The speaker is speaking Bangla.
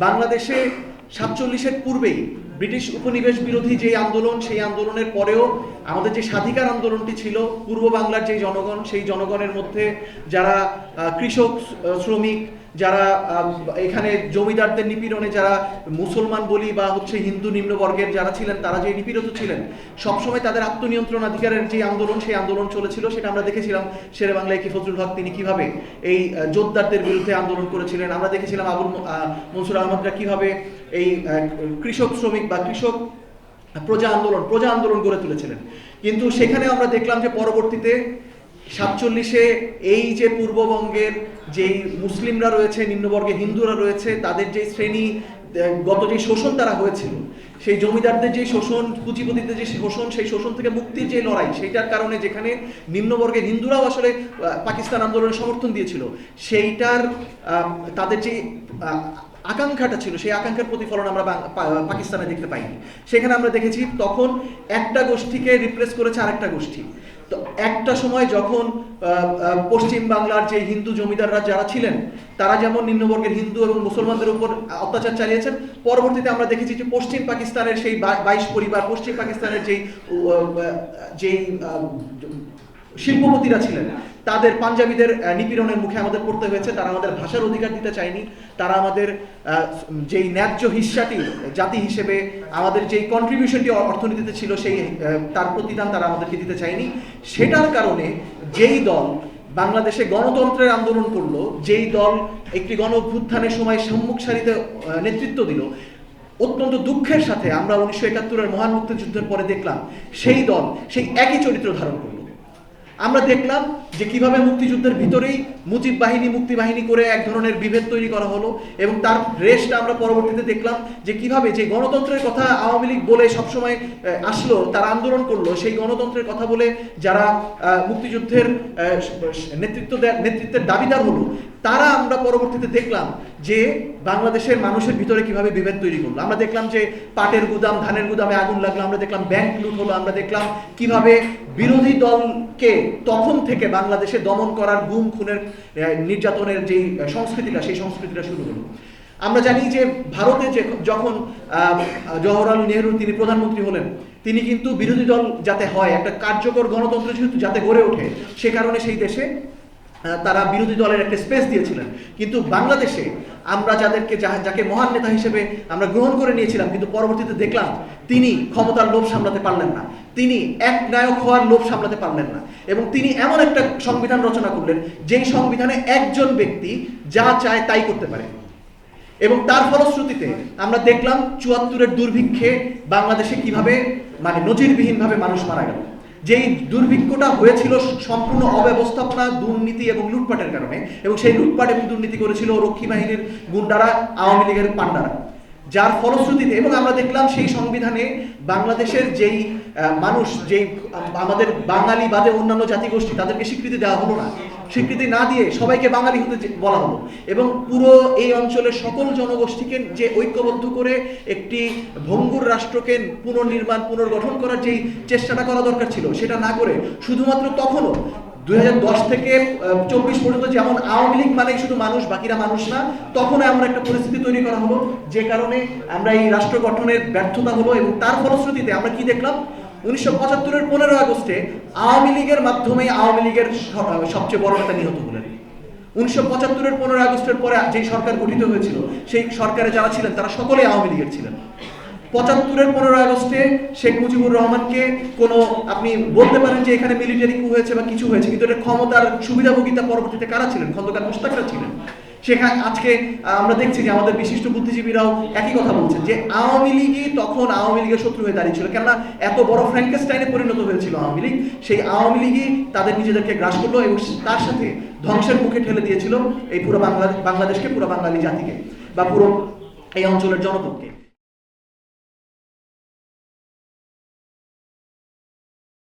বাংলাদেশে সাতচল্লিশের পূর্বেই ব্রিটিশ উপনিবেশ বিরোধী যে আন্দোলন, সেই আন্দোলনের পরেও আমাদের যে স্বাধিকার আন্দোলনটি ছিল, পূর্ব বাংলার যে জনগণ, সেই জনগণের মধ্যে যারা কৃষক শ্রমিক, যারা এখানে জমিদারদের নিপীড়নে যারা মুসলমান বলি বা হচ্ছে হিন্দু নিম্নবর্গের যারা ছিলেন, তারা যে নিপীড়িত ছিলেন, সবসময় তাদের আত্মনিয়ন্ত্রণ অধিকারের যে আন্দোলন, সেই আন্দোলন চলেছিল, সেটা আমরা দেখেছিলাম শেরে বাংলায় কি ফজলুল হক তিনি কীভাবে এই জোরদারদের বিরুদ্ধে আন্দোলন করেছিলেন। আমরা দেখেছিলাম আবুল মনসুর আহমদরা কীভাবে এই কৃষক, শ্রমিক বা কৃষক প্রজা আন্দোলন প্রজা আন্দোলন গড়ে তুলেছিলেন। কিন্তু সেখানে আমরা দেখলাম যে পরবর্তীতে সাতচল্লিশে এই যে পূর্ববঙ্গের যেই মুসলিমরা রয়েছে, নিম্নবর্গে হিন্দুরা রয়েছে, তাদের যে শ্রেণি গত যে শোষণ তারা হয়েছিল, সেই জমিদারদের যে শোষণ, পুঁজিপতিদের যে শোষণ, সেই শোষণ থেকে মুক্তির যে লড়াই, সেইটার কারণে যেখানে নিম্নবর্গের হিন্দুরাও আসলে পাকিস্তান আন্দোলনের সমর্থন দিয়েছিল, সেইটার তাদের যে আকাঙ্ক্ষাটা ছিল, সেই আকাঙ্ক্ষার প্রতিফলন আমরা পাকিস্তানে দেখতে পাইনি। সেখানে আমরা দেখেছি তখন একটা গোষ্ঠীকে রিপ্লেস করেছে আরেকটা গোষ্ঠী। তো একটা সময় যখন পশ্চিম বাংলার যে হিন্দু জমিদাররা যারা ছিলেন, তারা যেমন নিম্নবর্গের হিন্দু এবং মুসলমানদের উপর অত্যাচার চালিয়েছেন, পরবর্তীতে আমরা দেখেছি যে পশ্চিম পাকিস্তানের সেই বাইশ পরিবার, পশ্চিম পাকিস্তানের যেই যেই শিল্পপতিরা ছিলেন তাদের পাঞ্জাবিদের নিপীড়নের মুখে আমাদের পড়তে হয়েছে। তারা আমাদের ভাষার অধিকার দিতে চায়নি। তারা আমাদের যেই ন্যায্য হিস্সাটি, জাতি হিসেবে আমাদের যেই কন্ট্রিবিউশনটি অর্থনীতিতে ছিল, সেই তার প্রতিদান তারা আমাদেরকে দিতে চায়নি। সেটার কারণে যেই দল বাংলাদেশে গণতন্ত্রের আন্দোলন করল, যেই দল একটি গণ অভ্যুত্থানের সময় সম্মুখ সারিতে নেতৃত্ব দিল, অত্যন্ত দুঃখের সাথে আমরা উনিশশো একাত্তরের মহান মুক্তিযুদ্ধের পরে দেখলাম, সেই দল সেই একই চরিত্র ধারণ করল। আমরা দেখলাম যে কীভাবে মুক্তিযুদ্ধের ভিতরেই মুজিব বাহিনী, মুক্তি বাহিনী করে এক ধরনের বিভেদ তৈরি করা হলো এবং তার রেশটা আমরা পরবর্তীতে দেখলাম যে কীভাবে যে গণতন্ত্রের কথা আওয়ামী লীগ বলে সবসময় আসলো, তারা আন্দোলন করল, সেই গণতন্ত্রের কথা বলে যারা মুক্তিযুদ্ধের নেতৃত্ব নেতৃত্বের দাবিদার হলো, তারা আমরা পরবর্তীতে দেখলাম যে বাংলাদেশের মানুষের ভিতরে কীভাবে বিভেদ তৈরি করল। আমরা দেখলাম যে পাটের গুদাম, ধানের গুদামে আগুন লাগল, আমরা দেখলাম ব্যাংক লুট হলো, আমরা দেখলাম কীভাবে বিরোধী দলকে তখন থেকে বাংলাদেশে দমন করার গুম, খুনের নির্যাতনের যে সংস্কৃতিটা, সেই সংস্কৃতিটা শুরু হলো। আমরা জানি যে ভারতে যে যখন জওহরলাল নেহরু তিনি প্রধানমন্ত্রী হলেন, তিনি কিন্তু বিরোধী দল যাতে হয়, একটা কার্যকর গণতন্ত্র যেহেতু যাতে গড়ে ওঠে, সে কারণে সেই দেশে তারা বিরোধী দলের একটা স্পেস দিয়েছিলেন। কিন্তু বাংলাদেশে আমরা যাদেরকে যাকে মহান নেতা হিসেবে আমরা গ্রহণ করে নিয়েছিলাম, কিন্তু পরবর্তীতে দেখলাম তিনি ক্ষমতার লোভ সামলাতে পারলেন না। তিনি এক নায়ক হওয়ার লোভ সামলাতে পারলেন না। এবং তিনি এমন একটা সংবিধান রচনা করলেন, যেই সংবিধানে একজন ব্যক্তি যা চায় তাই করতে পারে। এবং তার ফলশ্রুতিতে আমরা দেখলাম চুয়াত্তরের দুর্ভিক্ষে বাংলাদেশে কীভাবে মানে নজিরবিহীনভাবে মানুষ মারা গেল। যেই দুর্ভিক্ষটা হয়েছিল সম্পূর্ণ অব্যবস্থাপনা, দুর্নীতি এবং লুটপাটের কারণে, এবং সেই লুটপাট এবং দুর্নীতি করেছিল রক্ষী বাহিনীর গুন্ডারা, আওয়ামী লীগের পান্ডারা যার ফলশ্রুতিতে, এবং আমরা দেখলাম সেই সংবিধানে বাংলাদেশের যেই মানুষ, যেই, আমাদের বাঙালি বাদে অন্যান্য জাতিগোষ্ঠী, তাদেরকে স্বীকৃতি দেওয়া হলো না। স্বীকৃতি না দিয়ে সবাইকে বাঙালি হতে বলা হলো। এবং পুরো এই অঞ্চলের সকল জনগোষ্ঠীকে যে ঐক্যবদ্ধ করে একটি ভঙ্গুর রাষ্ট্রকে পুনর্নির্মাণ, পুনর্গঠন করার যেই চেষ্টাটা করা দরকার ছিল, সেটা না করে, শুধুমাত্র তখনও দুই হাজার দশ থেকে চব্বিশ পর্যন্ত যেমন আওয়ামী লীগ মানে শুধু মানুষ, বাকিরা মানুষ না তখন এমন একটা পরিস্থিতি তৈরি করা হলো, যে কারণে আমরা এই রাষ্ট্র গঠনের ব্যর্থতা হলো এবং তার ফলশ্রুতিতে আমরা কি দেখলাম? উনিশশো পঁচাত্তরের পনেরো আগস্টে আওয়ামী লীগের মাধ্যমে আওয়ামী লীগের সবচেয়ে বড় নেতা নিহত হলেন। উনিশশো পঁচাত্তরের পনেরো আগস্টের পরে যে সরকার গঠিত হয়েছিল, সেই সরকারে যারা ছিলেন, তারা সকলেই আওয়ামী লীগের ছিলেন। পঁচাত্তরের পনেরো আগস্টে শেখ মুজিবুর রহমানকে কোনো আপনি বলতে পারেন যে এখানে মিলিটারি কু হয়েছে বা কিছু হয়েছে, কিন্তু এটা ক্ষমতার সুবিধাভোগিতা পরবর্তীতে কারা ছিলেন? খন্দকার মোস্তাকরা ছিলেন। সেখানে আজকে আমরা দেখছি যে আমাদের বিশিষ্ট বুদ্ধিজীবীরাও একই কথা বলছেন যে আওয়ামী লীগই তখন আওয়ামী লীগের শত্রু হয়ে দাঁড়িয়েছিল কেননা এত বড় ফ্র্যাঙ্কেস্টাইনে পরিণত হয়েছিল আওয়ামী লীগ। সেই আওয়ামী লীগই তাদের নিজেদেরকে গ্রাস করল এবং তার সাথে ধ্বংসের মুখে ঠেলে দিয়েছিল এই পুরো বাংলা, বাংলাদেশকে, পুরো বাঙালি জাতিকে বা পুরো এই অঞ্চলের জনপদকে